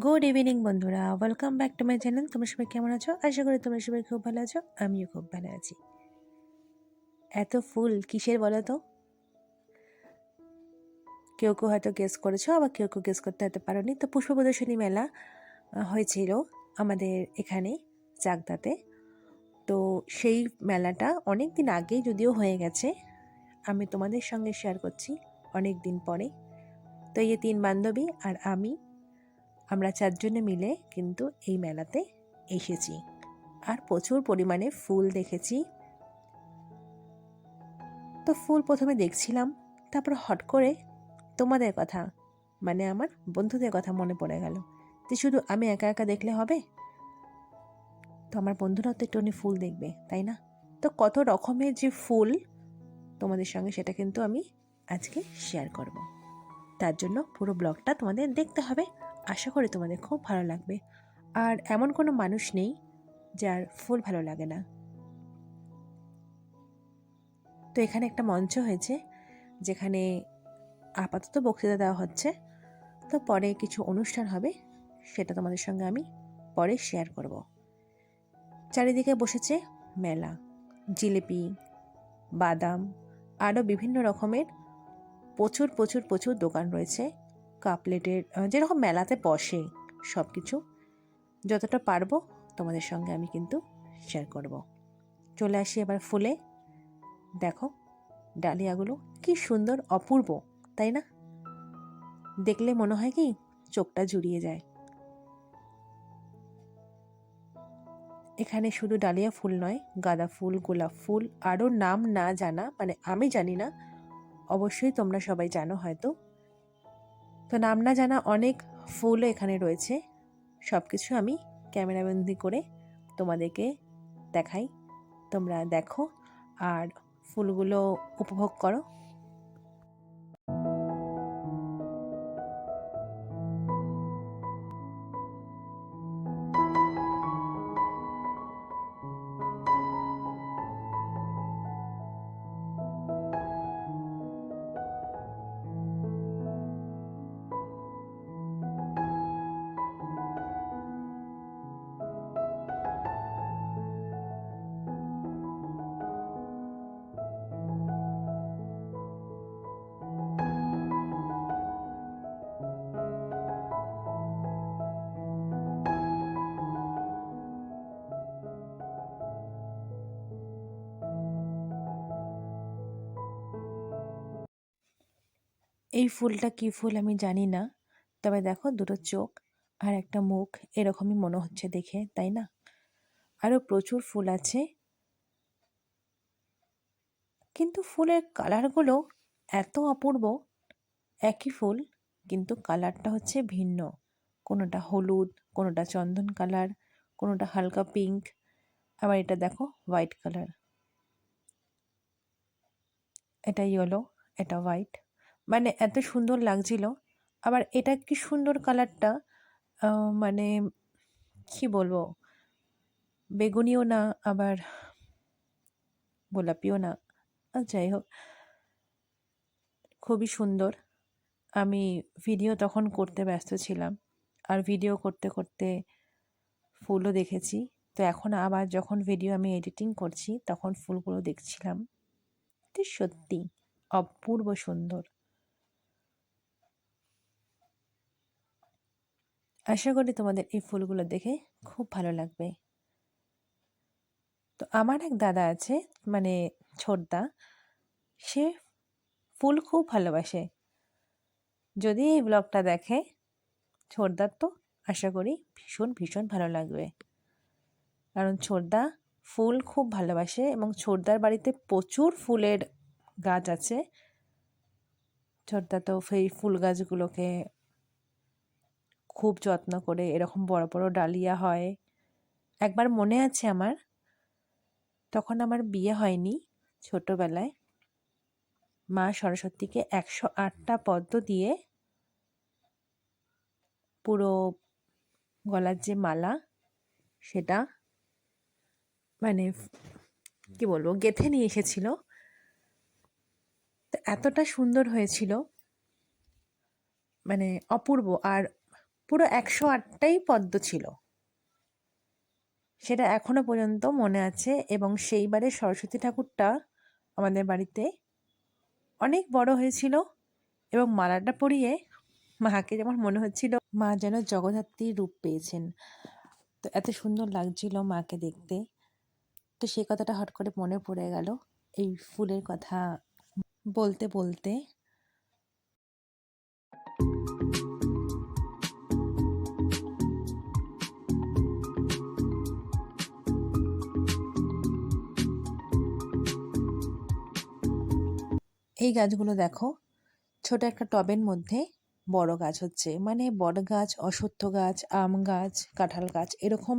Good evening বন্ধুরা। Welcome back to my channel তোমরা সবাই কেমন আছো? আশা করি তোমরা সবাই খুব ভালো আছো। আমিও খুব ভালো আছি। এত ফুল কিসের বলো তো? কেউ কেউ হয়তো গেস করেছ, আবার কেউ কেউ গেস করতে হতে পারোনি। তো পুষ্প প্রদর্শনী মেলা হয়েছিল আমাদের এখানে, চাকদাতে। তো সেই মেলাটা অনেক দিন আগেই যদিও হয়ে গেছে, আমি তোমাদের সঙ্গে শেয়ার করছি অনেক দিন পরে। তো এই তিন বান্ধবী আর আমি আমরা চারজনে মিলে কিন্তু এই মেলাতে এসেছি। আর প্রচুর পরিমাণে ফুল দেখেছি। তো ফুল প্রথমে দেখছিলাম, তারপর হট করে তোমাদের কথা মানে আমার বন্ধুদের কথা মনে পড়ে গেল যে শুধু আমি একা একা দেখলে হবে? তো আমার বন্ধুরাও তো একটুখানি ফুল দেখবে, তাই না? তো কত রকমের যে ফুল তোমাদের সঙ্গে সেটা কিন্তু আমি আজকে শেয়ার করব। তার জন্য পুরো ব্লগটা তোমাদের দেখতে হবে। আশা করি তোমাদের খুব ভালো লাগবে। আর এমন কোনো মানুষ নেই যার ফুল ভালো লাগে না। তো এখানে একটা মঞ্চ হয়েছে, যেখানে আপাতত বক্তৃতা দেওয়া হচ্ছে। তো পরে কিছু অনুষ্ঠান হবে, সেটা তোমাদের সঙ্গে আমি পরে শেয়ার করব। চারিদিকে বসেছে মেলা, জিলিপি, বাদাম, আরও বিভিন্ন রকমের প্রচুর প্রচুর প্রচুর দোকান রয়েছে। কাপলেটের যেরকম মেলাতে বসে সব কিছু যতটা পারব তোমাদের সঙ্গে আমি কিন্তু শেয়ার করব। চলে আসি এবার ফুলে। দেখো, ডালিয়াগুলো কি সুন্দর, অপূর্ব, তাই না? দেখলে মনে হয় কি চোখটা জুড়িয়ে যায়। এখানে শুধু ডালিয়া ফুল নয়, গাঁদা ফুল, গোলাপ ফুল, আরও নাম না জানা মানে আমি জানি না, অবশ্যই তোমরা সবাই জানো হয়তো। তো নাম না জানা অনেক ফুলও এখানে রয়েছে। সব কিছু আমি ক্যামেরাবন্দি করে তোমাদেরকে দেখাই। তোমরা দেখো আর ফুলগুলো উপভোগ করো। এই ফুলটা কি ফুল আমি জানি না। তবে দেখো দুটো চোখ আর একটা মুখ এরকমই মনে হচ্ছে দেখে, তাই না? আরও প্রচুর ফুল আছে। কিন্তু ফুলের কালারগুলো এত অপূর্ব। একই ফুল, কিন্তু কালারটা হচ্ছে ভিন্ন। কোনোটা হলুদ, কোনোটা চন্দন কালার, কোনোটা হালকা পিঙ্ক, আবার এটা দেখো হোয়াইট কালার। এটা ইয়েলো, এটা হোয়াইট। মানে এত সুন্দর লাগছিল। আবার এটা কি সুন্দর কালারটা? মানে কি বলব? বেগুনিও না, আবার গোলাপিও না। যাই হোক। খুবই সুন্দর। আমি ভিডিও তখন করতে ব্যস্ত ছিলাম। আর ভিডিও করতে করতে ফুলও দেখেছি। তো এখন আবার যখন ভিডিও আমি এডিটিং করছি, তখন ফুলগুলো দেখছিলাম। সত্যি অপূর্ব সুন্দর। আশা করি তোমাদের এই ফুলগুলো দেখে খুব ভালো লাগবে। তো আমার এক দাদা আছে মানে ছোটদা, সে ফুল খুব ভালোবাসে। যদি এই ব্লগটা দেখে ছোটদার তো আশা করি ভীষণ ভীষণ ভালো লাগবে। কারণ ছোটদা ফুল খুব ভালোবাসে এবং ছোটদার বাড়িতে প্রচুর ফুলের গাছ আছে। ছোটদা তো সেই ফুল গাছগুলোকে খুব যত্ন করে এরকম বড় বড় ডালিয়া হয়। একবার মনে আছে আমার, তখন আমার বিয়ে হয়নি ছোটোবেলায়। মা সরস্বতীকে একশো আটটা পদ্ম দিয়ে পুরো গলার যে মালা, সেটা মানে কি বলব, গেথে নিয়ে এসেছিল। এতটা সুন্দর হয়েছিল। মানে অপূর্ব। আর পুরো একশো আটটাই পদ্ম ছিল। সেটা এখনও পর্যন্ত মনে আছে এবং সেইবারে সরস্বতী ঠাকুরটা আমাদের বাড়িতে অনেক বড় হয়েছিল এবং মালাটা পরিয়ে মাকে যেমন মনে হচ্ছিল, মা যেন জগদ্ধাত্রীর রূপ পেয়েছেন। তো এত সুন্দর লাগছিল মাকে দেখতে। তো সেই কথাটা হট করে মনে পড়ে গেল, এই ফুলের কথা বলতে বলতে এই গাছগুলো দেখো, ছোট একটা টবের মধ্যে বড় গাছ হচ্ছে। মানে বট গাছ, অশ্বত্থ গাছ, আম গাছ, কাঁঠাল গাছ, এরকম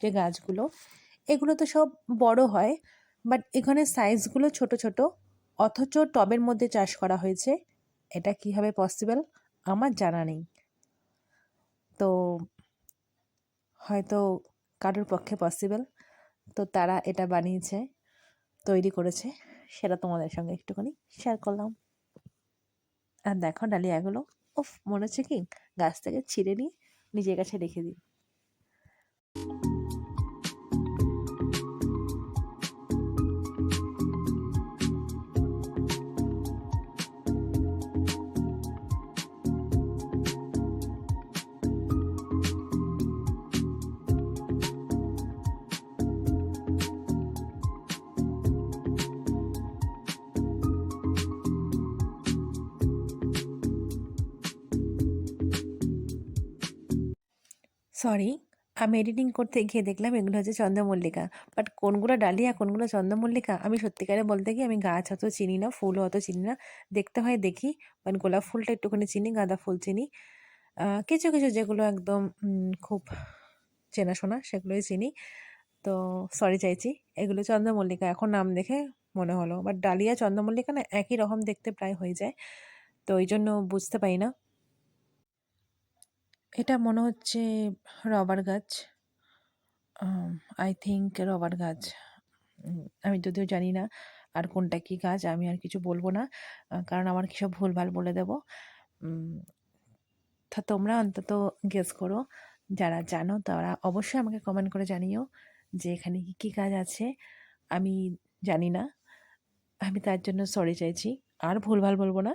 যে গাছগুলো, এগুলো তো সব বড় হয় বাট এখানে সাইজগুলো ছোট ছোট, অথচ টবের মধ্যে চাষ করা হয়েছে। এটা কীভাবে পসিবল আমার জানা নেই। তো হয়তো কারোর পক্ষে পসিবল তো তারা এটা বানিয়েছে, তৈরি করেছে। সেটা তোমাদের সঙ্গে একটুখানি শেয়ার করলাম। আর দেখো, ডালিয়াগুলো, উফ, মনে হচ্ছে কি, গাছ থেকে ছিঁড়ে নিয়ে নিজের কাছে রেখে দিই। সরি আমি এডিটিং করতে গিয়ে দেখলাম এগুলো হচ্ছে চন্দ্রমল্লিকা। বাট কোনগুলো ডালিয়া কোনগুলো চন্দ্রমল্লিকা, আমি সত্যিকারে বলতে গিয়ে আমি গাছ অত চিনি না, ফুলও অত চিনি না। দেখতে হয় দেখি মানে গোলাপ ফুলটা একটুখানি চিনি, গাঁদা ফুল চিনি। কিছু কিছু যেগুলো একদম খুব চেনাশোনা সেগুলোই চিনি। তো সরি চাইছি, এগুলো চন্দ্রমল্লিকা, এখন নাম দেখে মনে হলো। বাট ডালিয়া, চন্দ্রমল্লিকা না একই রকম দেখতে প্রায় হয়ে যায়। তো ওই জন্য বুঝতে পারি না। এটা মনে হচ্ছে রবার গাছ। আই থিঙ্ক রবার গাছ। আমি যদিও জানি না আর কোনটা কী গাছ, আমি আর কিছু বলব না। কারণ আমার কী সব ভুলভাল বলে দেব। তা তোমরা অন্তত গেস করো। যারা জানো তারা অবশ্যই আমাকে কমেন্ট করে জানিও যে এখানে কী কী কাজ আছে। আমি জানি না। আমি তার জন্য সরি চাইছি। আর ভুলভাল বলব না।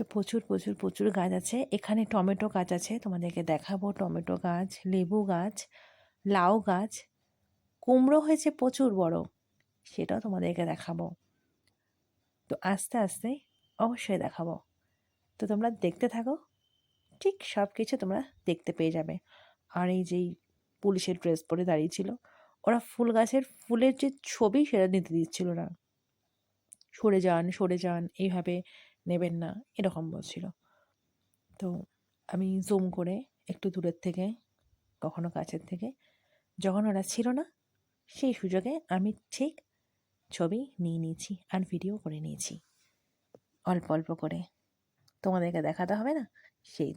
তো প্রচুর প্রচুর প্রচুর গাছ আছে। এখানে টমেটো গাছ আছে, তোমাদেরকে দেখাবো। টমেটো গাছ, লেবু গাছ, লাউ গাছ, কুমড়ো হয়েছে প্রচুর বড়, সেটাও তোমাদেরকে দেখাবো। তো আস্তে আস্তে অবশ্যই দেখাবো। তো তোমরা দেখতে থাকো, ঠিক সব কিছু তোমরা দেখতে পেয়ে যাবে। আর এই যেই পুলিশের ড্রেস পরে দাঁড়িয়েছিল ওরা ফুল গাছের ফুলের যে ছবি সেটা নিতে দিচ্ছিল না। সরে যান সরে যান, এইভাবে নেবেন না, এরকম বলছিল। তো আমি জুম করে একটু দূরের থেকে, কখনো কাছের থেকে, যখন ওরা ছিল না, সেই সুযোগে আমি ঠিক ছবি নিয়ে নিয়েছি আর ভিডিও করে নিয়েছি। অল্প অল্প করে। তোমাদেরকে দেখাতে হবে না? সেই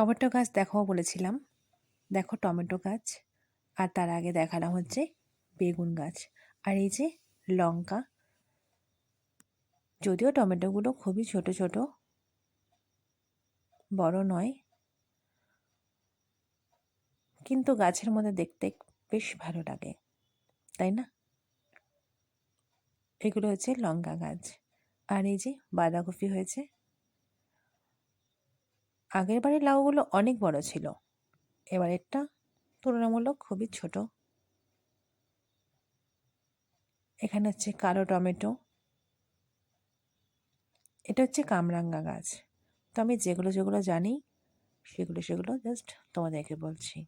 টমেটো গাছ দেখাও বলেছিলাম। দেখো টমেটো গাছ, আর তার আগে দেখালাম হচ্ছে বেগুন গাছ। আর এই যে লঙ্কা, যদিও টমেটোগুলো খুবই ছোট ছোট, বড় নয়, কিন্তু গাছের মধ্যে দেখতে বেশ ভালো লাগে, তাই না? এগুলো হচ্ছে লঙ্কা গাছ। আর এই যে বাঁধাকপি হয়েছে আগের বাড়ির লাউগুলো অনেক বড় ছিল। এবারেরটা তুলনামূলক খুবই ছোট। এখানে হচ্ছে কালো টমেটো। এটা হচ্ছে কামরাঙ্গা গাছ। তো আমি যেগুলো যেগুলো জানি, সেগুলো সেগুলো জাস্ট তোমাদেরকে বলছি।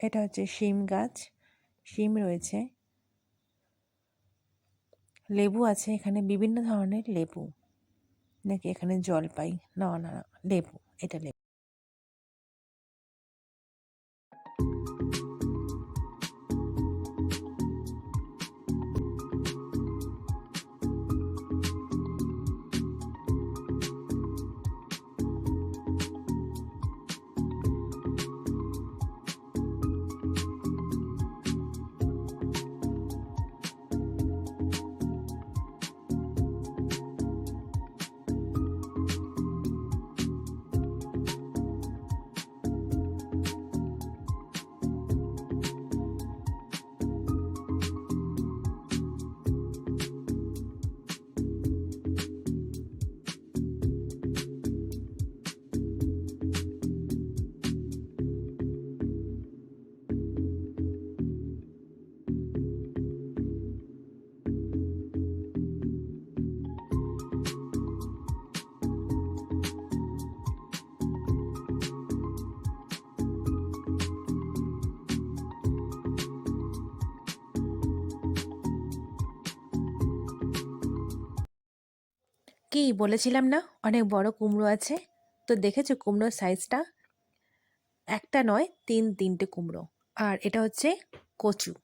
এটা হচ্ছে শিম গাছ। শিম রয়েছে। লেবু আছে এখানে বিভিন্ন ধরনের লেবু। নাকি এখানে জলপাই না না লেবু এটা লেবু। কি বলেছিলাম না? অনেক বড় কুমড়ো আছে। তো দেখেছ কুমড়োর সাইজটা একটা নয়, তিন, তিনটে কুমড়ো। আর এটা হচ্ছে কচু।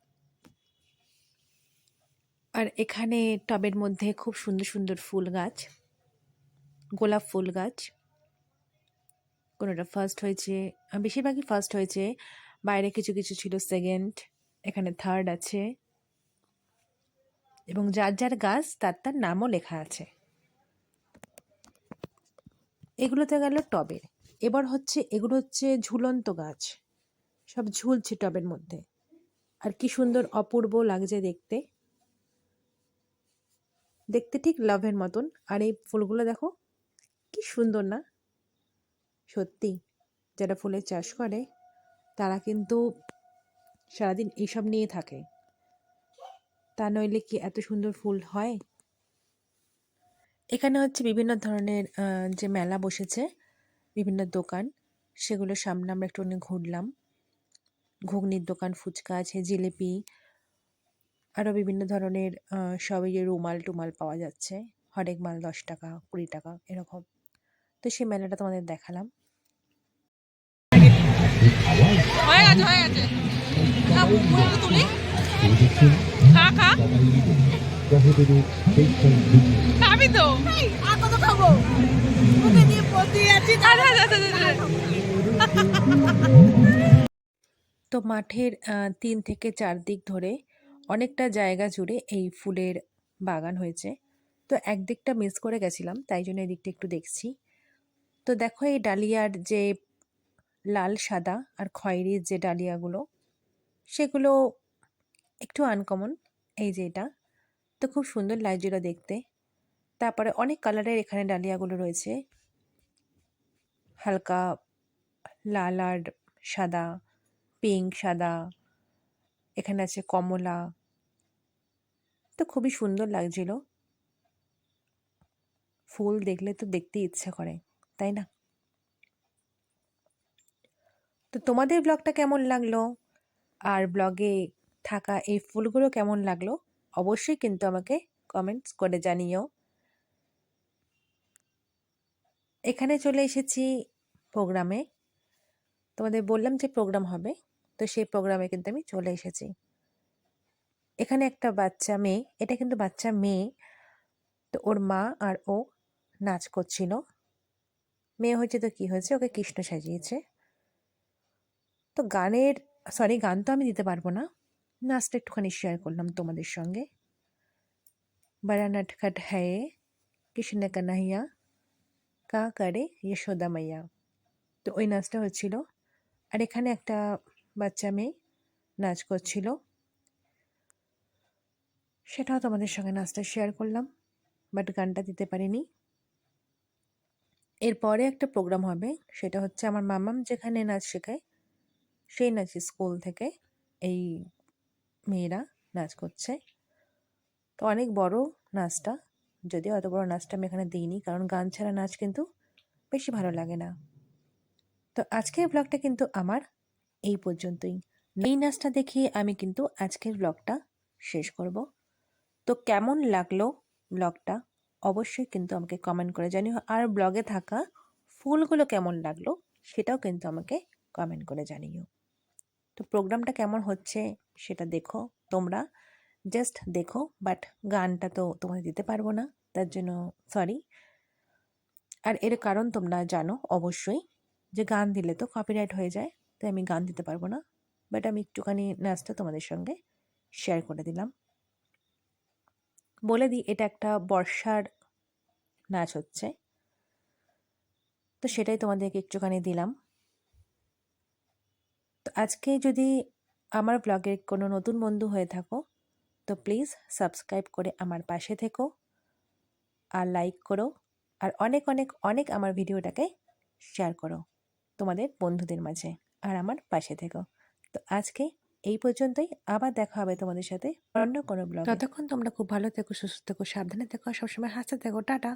আর এখানে টবের মধ্যে খুব সুন্দর সুন্দর ফুল গাছ। গোলাপ ফুল গাছ। কোনোটা ফার্স্ট হয়েছে বেশিরভাগই ফার্স্ট হয়েছে। বাইরে কিছু কিছু ছিল সেকেন্ড এখানে থার্ড আছে। এবং যার যার গাছ, তার তার নামও লেখা আছে। এগুলো তো গেল টবের। এবার হচ্ছে এগুলো হচ্ছে ঝুলন্ত গাছ। সব ঝুলছে টবের মধ্যে। আর কি সুন্দর অপূর্ব লাগছে দেখতে। দেখতে ঠিক লাভের মতন। আর এই ফুলগুলো দেখো, কি সুন্দর না? সত্যি, যারা ফুলের চাষ করে, তারা কিন্তু সারাদিন এইসব নিয়ে থাকে। তা নইলে কি এত সুন্দর ফুল হয়? এখানে হচ্ছে বিভিন্ন ধরনের যে মেলা বসেছে, বিভিন্ন দোকান সেগুলোর সামনে আমরা একটু ঘুরলাম। ঘুগনির দোকান, ফুচকা আছে, জিলিপি আরও বিভিন্ন ধরনের সবই যে রুমাল টুমাল পাওয়া যাচ্ছে। হরেক মাল দশ টাকা, কুড়ি টাকা, এরকম। তো সেই মেলাটা তোমাদের দেখালাম। হয়ে গেছে হয়ে গেছে। খাবি তো। আর কত খাব? মুখে দিয়ে পড়তে যাচ্ছি তো মাঠের তিন থেকে চার দিক ধরে অনেকটা জায়গা জুড়ে এই ফুলের বাগান হয়েছে। তো একদিকটা মিস করে গেছিলাম তাই জন্য এদিকটা একটু দেখছি। তো দেখো এই ডালিয়ার যে লাল সাদা আর খয়েরির যে ডালিয়াগুলো সেগুলো একটু আনকমন এই যে এটা। তো খুব সুন্দর লাগছিল দেখতে। তারপরে অনেক কালারের এখানে ডালিয়াগুলো রয়েছে। হালকা লাল আর সাদা পিঙ্ক সাদা, এখানে আছে কমলা। তো খুবই সুন্দর লাগছিল। ফুল দেখলে তো দেখতে ইচ্ছে করে, তাই না? তো তোমাদের ব্লগটা কেমন লাগল? আর ব্লগে থাকা এই ফুলগুলো কেমন লাগল? অবশ্যই কিন্তু আমাকে কমেন্টস করে জানিও। এখানে চলে এসেছি প্রোগ্রামে তোমাদের বললাম যে প্রোগ্রাম হবে, তো সেই প্রোগ্রামে কিন্তু আমি চলে এসেছি। এখানে একটা বাচ্চা মেয়ে, এটা কিন্তু বাচ্চা মেয়ে, তো ওর মা আর ও নাচ করছিল। মেয়ে হয়েছে তো কি হয়েছে? ওকে কৃষ্ণ সাজিয়েছে। তো গানের সরি গান তো আমি দিতে পারব না। নাচটা একটুখানি শেয়ার করলাম তোমাদের সঙ্গে। বড়া নটখট হ্যায় কৃষ্ণ কানাইয়া কা কারে যশোদা মাইয়া। তো ওই নাচটা হচ্ছিল। আর এখানে একটা বাচ্চা মেয়ে নাচ করছিল। সেটাও তোমাদের সঙ্গে নাচটা শেয়ার করলাম বাট গানটা দিতে পারিনি। এরপরে একটা প্রোগ্রাম হবে, সেটা হচ্ছে আমার মামাম যেখানে নাচ শেখায়, সেই নাচের স্কুল থেকে এই মেয়েরা নাচ করছে। তো অনেক বড় নাচটা, যদিও অত বড় নাচটা আমি এখানে দিইনি, কারণ গান ছাড়া নাচ কিন্তু বেশি ভালো লাগে না। তো আজকের ব্লগটা কিন্তু আমার এই পর্যন্তই। এই নাচটা দেখিয়ে আমি কিন্তু আজকের ব্লগটা শেষ করব। তো কেমন লাগল ব্লগটা অবশ্যই কিন্তু আমাকে কমেন্ট করে জানিও। আর ব্লগে থাকা ফুলগুলো কেমন লাগল সেটাও কিন্তু আমাকে কমেন্ট করে জানিও। তো প্রোগ্রামটা কেমন হচ্ছে? সেটা দেখো তোমরা। জাস্ট দেখো বাট গানটা তো তোমাদের দিতে পারব না, তার জন্য সরি আর এর কারণ তোমরা জানো অবশ্যই, যে গান দিলে তো কপিরাইট হয়ে যায়, তাই আমি গান দিতে পারব না। বাট আমি একটুখানি নাচটা তোমাদের সঙ্গে শেয়ার করে দিলাম। বলে দিই, এটা একটা বর্ষার নাচ হচ্ছে। তো সেটাই তোমাদেরকে একটুখানি দিলাম। তো আজকে যদি আমার ব্লগের কোনো নতুন বন্ধু হয়ে থাকো, তো প্লিজ সাবস্ক্রাইব করে আমার পাশে থেকো আর লাইক করো আর অনেক অনেক অনেক আমার ভিডিওটাকে শেয়ার করো তোমাদের বন্ধুদের মাঝে আর আমার পাশে থেকো। তো আজকে এই পর্যন্তই, আবার দেখা হবে তোমাদের সাথে অন্য কোনো ব্লগ ততক্ষণ তোমরা খুব ভালো থেকো, সুস্থ থেকো, সাবধানে থেকো, সবসময় হাসতে থেকো, টাটা।